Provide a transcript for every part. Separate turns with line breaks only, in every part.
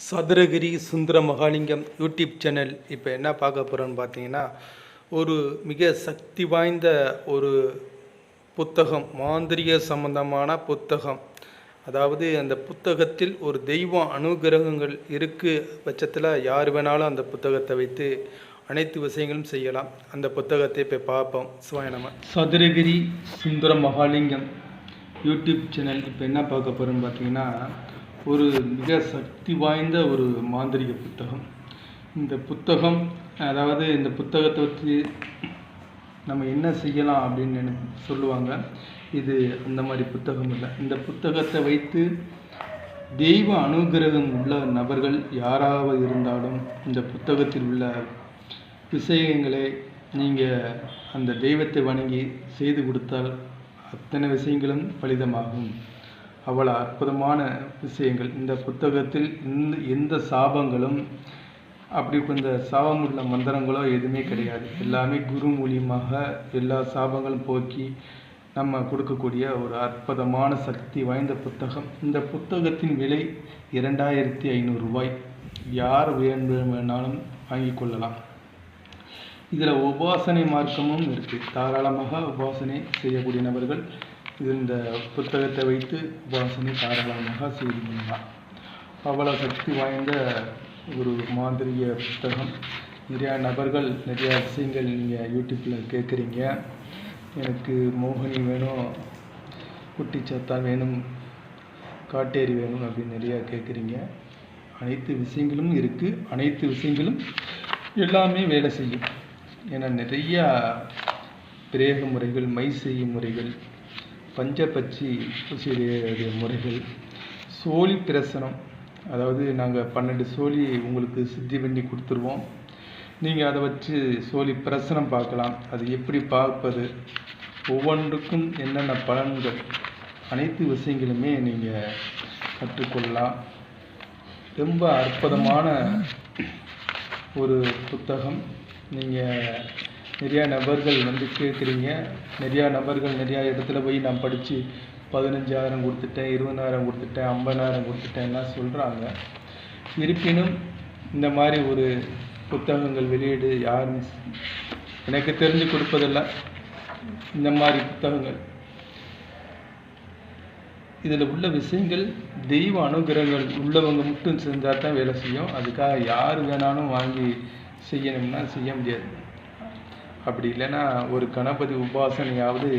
Sathuragiri Sundara Mahalingam YouTube channel இப்போ என்ன பார்க்க போகிறோன்னு பார்த்தீங்கன்னா ஒரு மிக சக்தி வாய்ந்த ஒரு புத்தகம் மாந்திரிக சம்பந்தமான புத்தகம். அதாவது அந்த புத்தகத்தில் ஒரு தெய்வ அனுகிரகங்கள் இருக்குது பட்சத்தில் யார் வேணாலும் அந்த புத்தகத்தை வைத்து அனைத்து விஷயங்களும் செய்யலாம். அந்த புத்தகத்தை இப்போ பார்ப்போம். சிவாய சதுரகிரி சுந்தர மகாலிங்கம் யூடியூப் சேனல் இப்போ என்ன பார்க்க போகிறோன்னு பார்த்தீங்கன்னா ஒரு மிக சக்தி வாய்ந்த ஒரு மாந்திரிக புத்தகம். இந்த புத்தகம் அதாவது இந்த புத்தகத்தை வச்சு நம்ம என்ன செய்யலாம் அப்படின்னு சொல்லுவாங்க. இது அந்த மாதிரி புத்தகம் இல்லை. இந்த புத்தகத்தை வைத்து தெய்வ அனுகிரகம் உள்ள நபர்கள் யாராவது இருந்தாலும் இந்த புத்தகத்தில் உள்ள விஷயங்களை நீங்கள் அந்த தெய்வத்தை வணங்கி செய்து கொடுத்தால் அத்தனை விஷயங்களும் பலிதமாகும். அவ்வளோ அற்புதமான விஷயங்கள். இந்த புத்தகத்தில் இந்த எந்த சாபங்களும் அப்படி இந்த சாபம் உள்ள மந்திரங்களோ எதுவுமே கிடையாது. எல்லாமே குரு மூலியமாக எல்லா சாபங்களும் போக்கி நம்ம கொடுக்கக்கூடிய ஒரு அற்புதமான சக்தி வாய்ந்த புத்தகம். இந்த புத்தகத்தின் விலை இரண்டாயிரத்தி ஐநூறு ரூபாய். யார் வேண்டும் வாங்கி வாங்கிக் கொள்ளலாம். இதில் உபாசனை மார்க்கமும் இருக்குது தாராளமாக உபாசனை செய்யக்கூடிய நபர்கள் இந்த புத்தகத்தை வைத்து உபாசனை தாராளமாக செய்து கொள்ளலாம். அவ்வளோ சக்தி வாய்ந்த ஒரு மாந்திரிய புத்தகம். நிறையா நபர்கள் நிறையா விஷயங்கள் நீங்கள் யூடியூப்பில் கேட்குறீங்க எனக்கு மோகினி வேணும் குட்டி சத்தா வேணும் காட்டேரி வேணும் அப்படின்னு நிறையா கேட்குறீங்க அனைத்து விஷயங்களும் இருக்குது அனைத்து விஷயங்களும் எல்லாமே வேலை செய்யும். ஏன்னா நிறையா பிரேக முறைகள் மை செய்யும் முறைகள் பஞ்சபட்சி பூசிய முறைகள். சோழி பிரசனம் அதாவது நாங்கள் பன்னெண்டு சோழி உங்களுக்கு சித்தி பண்ணி கொடுத்துருவோம். நீங்கள் அதை வச்சு சோழி பிரசனம் பார்க்கலாம். அது எப்படி பார்ப்பது? ஒவ்வொன்றுக்கும் என்னென்ன பலன்கள்? அனைத்து விஷயங்களுமே நீங்கள் கற்றுக்கொள்ளலாம். ரொம்ப அற்புதமான ஒரு புத்தகம். நீங்கள் நிறையா நபர்கள் வந்து கேட்குறீங்க நிறையா நபர்கள் நிறையா இடத்துல போய் நான் படித்து பதினஞ்சாயிரம் கொடுத்துட்டேன் இருபதாயிரம் கொடுத்துட்டேன் ஐம்பதாயிரம் கொடுத்துட்டேன்லாம் சொல்கிறாங்க இருப்பினும் இந்த மாதிரி ஒரு புத்தகங்கள் வெளியீடு யாரும் எனக்கு தெரிஞ்சு கொடுப்பதெல்லாம் இந்த மாதிரி புத்தகங்கள். இதில் உள்ள விஷயங்கள் தெய்வ அனுகிரகங்கள் உள்ளவங்க மட்டும் செஞ்சால் தான் வேலை செய்யும். அதுக்காக யார் வேணாலும் வாங்கி செய்யணும்னா செய்ய முடியாது. அப்படி இல்லைன்னா ஒரு கணபதி உபாசனையாவது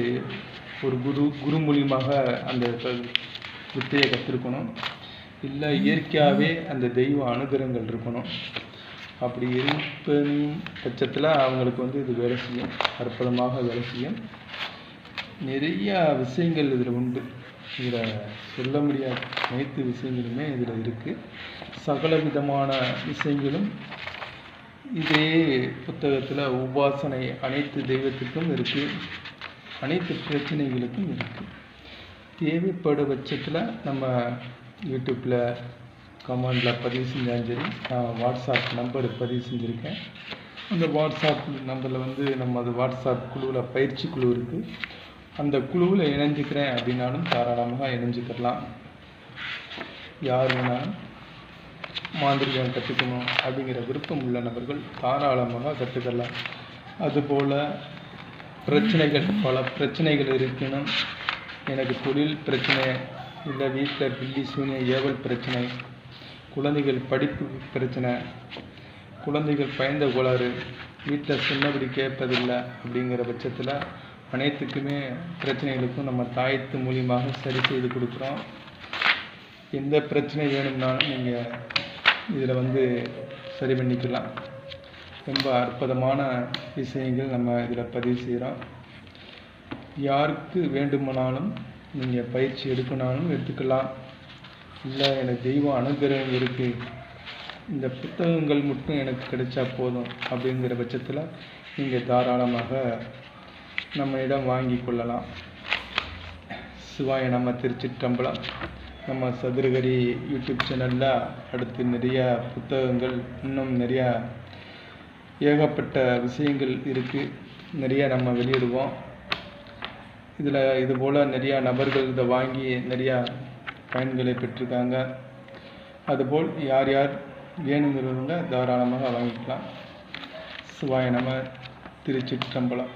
ஒரு குரு குரு மூலியமாக அந்த வித்தையை கற்றுருக்கணும் இல்லை இயற்கையாகவே அந்த தெய்வ அனுகிரகங்கள் இருக்கணும். அப்படி இருப்பின் பட்சத்தில் அவங்களுக்கு வந்து இது வேலை செய்யும். அற்புதமாக வேலை செய்யும். நிறையா விஷயங்கள் இதில் உண்டு. இதில் சொல்ல முடியாத அனைத்து விஷயங்களுமே இதில் இருக்குது சகல விதமான விஷயங்களும் இதே புத்தகத்தில் உபாசனை அனைத்து தெய்வத்துக்கும் இருக்குது அனைத்து பிரச்சனைகளுக்கும் இருக்குது தேவைப்படும் பட்சத்தில் நம்ம யூடியூப்பில் கமெண்டில் பதிவு செஞ்சாலும் சரி நான் வாட்ஸ்அப் நம்பர் பதிவு செஞ்சுருக்கேன். அந்த வாட்ஸ்அப் நம்பரில் வந்து நம்ம அது வாட்ஸ்அப் குழுவில் பயிற்சி குழு இருக்குது அந்த குழுவில் இணைஞ்சிக்கிறேன் அப்படின்னாலும் தாராளமாக இணைஞ்சிக்கலாம் யார் வேணாலும். மாந்திரிகம் கற்றுக்கணும் அப்படிங்கிற விருப்பம் உள்ள நபர்கள் தாராளமாக கற்றுக்கலாம். அதுபோல் பிரச்சனைகள் பல பிரச்சனைகள் இருக்கணும். எனக்கு தொழில் பிரச்சனை இல்லை வீட்டில் பில்லி சூனிய ஏவல் பிரச்சனை குழந்தைகள் படிப்பு பிரச்சனை குழந்தைகள் பயந்த கோளாறு வீட்டில் சொன்னபடி கேட்பதில்லை அப்படிங்கிற பட்சத்தில் அனைத்துக்குமே பிரச்சனைகளுக்கும் நம்ம தாயத்து மூலியமாக சரி செய்து கொடுக்குறோம். எந்த பிரச்சனை வேணும்னாலும் நீங்கள் இதில் வந்து சரி பண்ணிக்கலாம். ரொம்ப அற்புதமான விஷயங்கள் நம்ம இதில் பதிவு செய்கிறோம். யாருக்கு வேண்டுமானாலும் நீங்கள் பயிற்சி எடுக்கணாலும் எடுத்துக்கலாம். இல்லை எனக்கு தெய்வ அனுகிரகம் இருக்குது இந்த புத்தகங்கள் மட்டும் எனக்கு கிடைச்சா போதும் அப்படிங்கிற பட்சத்தில் நீங்கள் தாராளமாக நம்ம இடம் வாங்கி கொள்ளலாம். சிவாய நம்ம திருச்சிற்றம்பலம். நம்ம சதுரகரி யூடியூப் சேனலில் அடுத்து நிறையா புத்தகங்கள் இன்னும் நிறையா ஏகப்பட்ட விஷயங்கள் இருக்குது நிறையா நம்ம வெளியிடுவோம். இதில் இது போல் நிறையா நபர்கள் இதை வாங்கி நிறையா பயன்களை பெற்றிருக்காங்க. அதுபோல் யார் யார் வேணுங்கிறவங்க தாராளமாக வாங்கிக்கலாம். சிவாய நம்ம திருச்சிற்றம்பலம்.